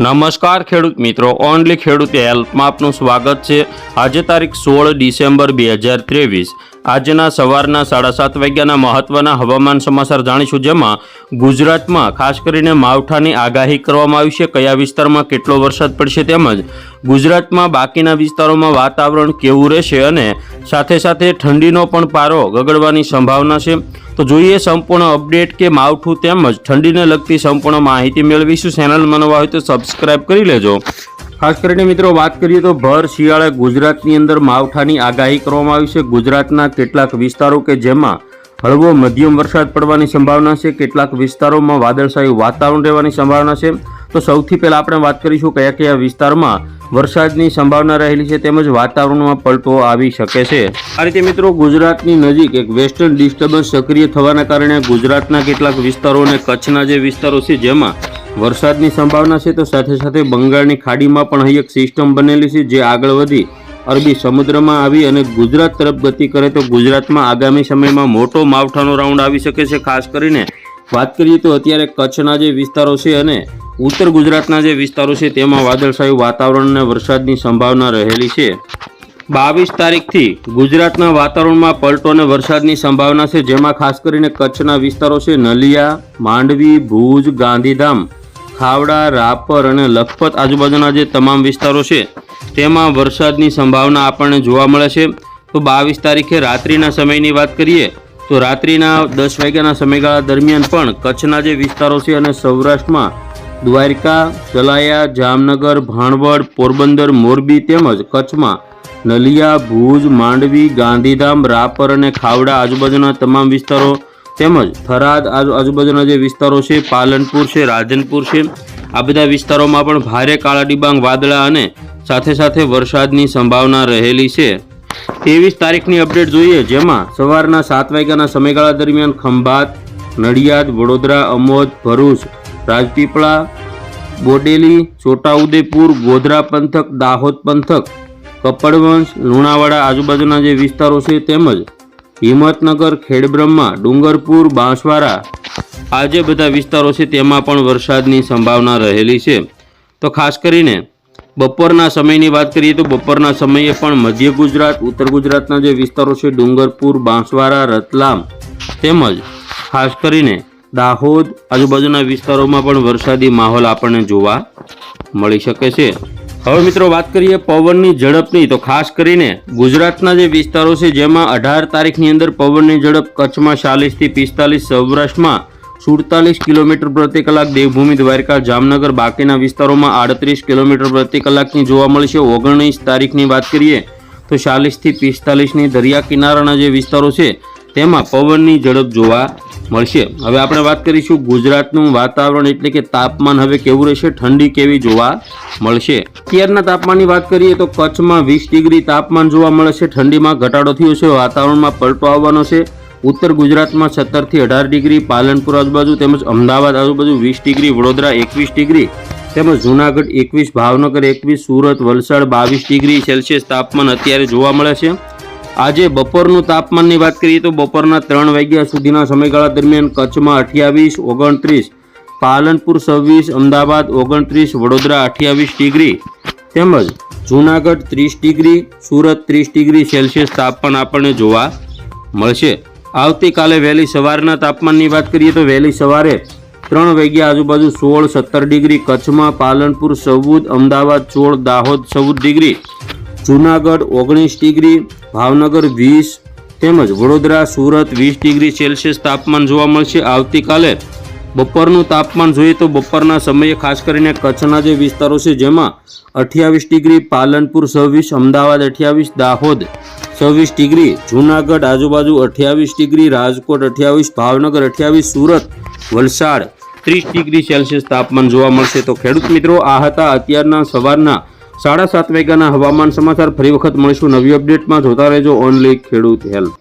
નમસ્કાર ખેડૂત મિત્રો, ઓનલી ખેડૂત હેલ્પમાં આપનું સ્વાગત છે. આજે તારીખ સોળ ડિસેમ્બર બે હજાર ત્રેવીસ. આજના સવારના સાડા સાત વાગ્યાના મહત્વના હવામાન સમાચાર જાણીશું જેમાં ગુજરાતમાં ખાસ કરીને માવઠાની આગાહી કરવામાં આવી છે. કયા વિસ્તારમાં કેટલો વરસાદ પડશે તેમજ ગુજરાતમાં બાકીના વિસ્તારોમાં વાતાવરણ કેવું રહેશે અને સાથે સાથે ઠંડીનો પણ પારો ગગડવાની સંભાવના છે. તો જોઈએ સંપૂર્ણ અપડેટ કે માવઠું તેમજ ઠંડીને લગતી સંપૂર્ણ માહિતી મેળવીશું. ચેનલ મનવા હોય તો સબસ્ક્રાઇબ કરી લેજો. ખાસ કરીને મિત્રો વાત કરીએ તો ભર, શિયાળે ગુજરાતની અંદર માવઠાની આગાહી કરવામાં આવી છે. ગુજરાતના કેટલાક વિસ્તારો કે જેમાં હળવો મધ્યમ વરસાદ પડવાની સંભાવના છે, કેટલાક વિસ્તારોમાં વાદળછાયું વાતાવરણ રહેવાની સંભાવના છે. તો સૌથી પહેલાં આપણે વાત કરીશું કયા કયા વિસ્તારમાં વરસાદની સંભાવના રહેલી છે તેમજ વાતાવરણમાં પલટો આવી શકે છે. આ રીતે મિત્રો ગુજરાતની નજીક એક વેસ્ટર્ન ડિસ્ટર્બન્સ સક્રિય થવાના કારણે ગુજરાતના કેટલાક વિસ્તારો અને કચ્છના જે વિસ્તારો છે જેમાં વરસાદની સંભાવના છે તો સાથે સાથે બંગાળની ખાડીમાં પણ અહીં એક સિસ્ટમ બનેલી છે જે આગળ વધી અરબી સમુદ્રમાં આવી અને ગુજરાત તરફ ગતિ કરે તો ગુજરાતમાં આગામી સમયમાં મોટો માવઠાનો રાઉન્ડ આવી શકે છે. ખાસ કરીને વાત કરીએ તો અત્યારે કચ્છના જે વિસ્તારો છે અને ઉત્તર ગુજરાતના જે વિસ્તારો છે તેમાં વાદળછાયું વાતાવરણ અને વરસાદની સંભાવના રહેલી છે. બાવીસ તારીખથી ગુજરાતના વાતાવરણમાં પલટો અને વરસાદની સંભાવના છે, જેમાં ખાસ કરીને કચ્છના વિસ્તારો છે, નલિયા, માંડવી, ભુજ, ગાંધીધામ, ખાવડા, રાપર અને લખપત આજુબાજુના જે તમામ વિસ્તારો છે, તેમાં વરસાદની સંભાવના આપણને જોવા મળે છે. તો બાવીસ તારીખે રાત્રિના સમયની વાત કરીએ, તો રાત્રિના દસ વાગ્યાના સમયગાળા દરમિયાન પણ કચ્છના જે વિસ્તારો છે અને સૌરાષ્ટ્રમાં દ્વારકા, સલાયા, જામનગર, ભાણવડ, પોરબંદર, મોરબી તેમજ કચ્છમાં નલિયા, ભુજ, માંડવી, ગાંધીધામ, રાપર અને ખાવડા આજુબાજુના તમામ વિસ્તારો તેમજ થરાદ આજુબાજુના જે વિસ્તારો છે, પાલનપુર છે રાધનપુર છે, આ બધા વિસ્તારોમાં પણ ભારે કાળા ડિબાંગ, વાદળા અને સાથે સાથે વરસાદની સંભાવના રહેલી છે. ત્રેવીસ તારીખની અપડેટ જોઈએ, જેમાં સવારના સાત વાગ્યાના સમયગાળા દરમિયાન ખંભાત, નડિયાદ, વડોદરા, અમોદ, ભરૂચ રાજપીપળા, બોડેલી, છોટાઉદેપુર, ગોધરા પંથક, દાહોદ પંથક, કપડવંશ, લુણાવાડા આજુબાજુના જે વિસ્તારો છે તેમજ હિંમતનગર, ખેડબ્રહ્મા, ડુંગરપુર, બાંસવાડા, આ જે બધા વિસ્તારો છે તેમાં પણ વરસાદની સંભાવના રહેલી છે. તો ખાસ કરીને બપોરના સમયની વાત કરીએ તો બપોરના સમયે પણ મધ્ય ગુજરાત, ઉત્તર ગુજરાતના જે વિસ્તારો છે ડુંગરપુર, બાંસવાડા, રતલામ તેમજ ખાસ કરીને દાહોદ આજુબાજુના વિસ્તારોમાં પણ વરસાદી માહોલ આપણને જોવા મળી શકે છે. હવે મિત્રો વાત કરીએ પવનની ઝડપની, તો ખાસ કરીને ગુજરાતના જે વિસ્તારો છે, જેમાં અઢાર તારીખની અંદર પવનની ઝડપ કચ્છમાં ચાલીસથી પિસ્તાલીસ, સૌરાષ્ટ્રમાં સુડતાલીસ કિલોમીટર પ્રતિ કલાક, દેવભૂમિ, દ્વારકા, જામનગર, બાકીના વિસ્તારોમાં આડત્રીસ કિલોમીટર પ્રતિ કલાકની જોવા મળશે ઓગણીસ તારીખની વાત કરીએ તો ચાલીસથી પિસ્તાલીસની દરિયા કિનારાના જે વિસ્તારો છે, તેમાં પવનની ઝડપ જોવા મળશે. હવે આપણે વાત કરીશું ગુજરાતનું વાતાવરણ એટલે કે તાપમાન હવે કેવું રહેશે? ઠંડી કેવી જોવા મળશે? અત્યારના તાપમાનની વાત કરીએ તો કચ્છમાં વીસ ડિગ્રી તાપમાન જોવા મળે છે ઠંડીમાં ઘટાડો થયો છે, વાતાવરણમાં પલટો આવવાનો છે. ઉત્તર ગુજરાતમાં સત્તરથી અઢાર ડિગ્રી, પાલનપુર આજુબાજુ તેમજ અમદાવાદ આજુબાજુ વીસ ડિગ્રી, વડોદરા એકવીસ ડિગ્રી, તેમજ જૂનાગઢ એકવીસ, ભાવનગર એકવીસ, સુરત, વલસાડ બાવીસ ડિગ્રી સેલ્સિયસ તાપમાન અત્યારે જોવા મળે છે. આજે બપોરનું તાપમાનની વાત કરીએ તો બપોરના ત્રણ વાગ્યા સુધીના સમયગાળા દરમિયાન કચ્છમાં અઠ્યાવીસ, ઓગણત્રીસ, પાલનપુર છવ્વીસ, અમદાવાદ ઓગણત્રીસ, વડોદરા અઠ્યાવીસ ડિગ્રી, તેમજ જૂનાગઢ ત્રીસ ડિગ્રી, સુરત ત્રીસ ડિગ્રી સેલ્સિયસ તાપમાન આપણને જોવા મળશે. આવતીકાલે વહેલી સવારના તાપમાનની વાત કરીએ તો વહેલી સવારે ત્રણ વાગ્યા આજુબાજુ સોળ, સત્તર ડિગ્રી કચ્છમાં, પાલનપુર ચૌદ અમદાવાદ સોળ, દાહોદ ચૌદ ડિગ્રી જૂનાગઢ ઓગણીસ ડિગ્રી, ભાવનગર વીસ, તેમજ વડોદરા, સુરત વીસ ડિગ્રી સેલ્સિયસ તાપમાન જોવા મળશે. આવતીકાલે બપોરનું તાપમાન જોઈએ તો બપોરના સમયે ખાસ કરીને કચ્છના જે વિસ્તારો છે, જેમાં અઠ્યાવીસ ડિગ્રી, પાલનપુર છવ્વીસ, અમદાવાદ અઠ્યાવીસ, દાહોદ છવ્વીસ ડિગ્રી, જૂનાગઢ આજુબાજુ અઠ્યાવીસ ડિગ્રી, રાજકોટ અઠ્યાવીસ, ભાવનગર અઠ્યાવીસ, સુરત વલસાડ ત્રીસ ડિગ્રી સેલ્સિયસ તાપમાન જોવા મળશે. તો ખેડૂત મિત્રો, આ હતા અત્યારના સવારના સાડા સાત વાગ્યાના હવામાન સમાચાર ફરી વખત મળીશું નવી અપડેટમાં. જોતા રહેજો ઓનલી ખેડૂત હેલ્પ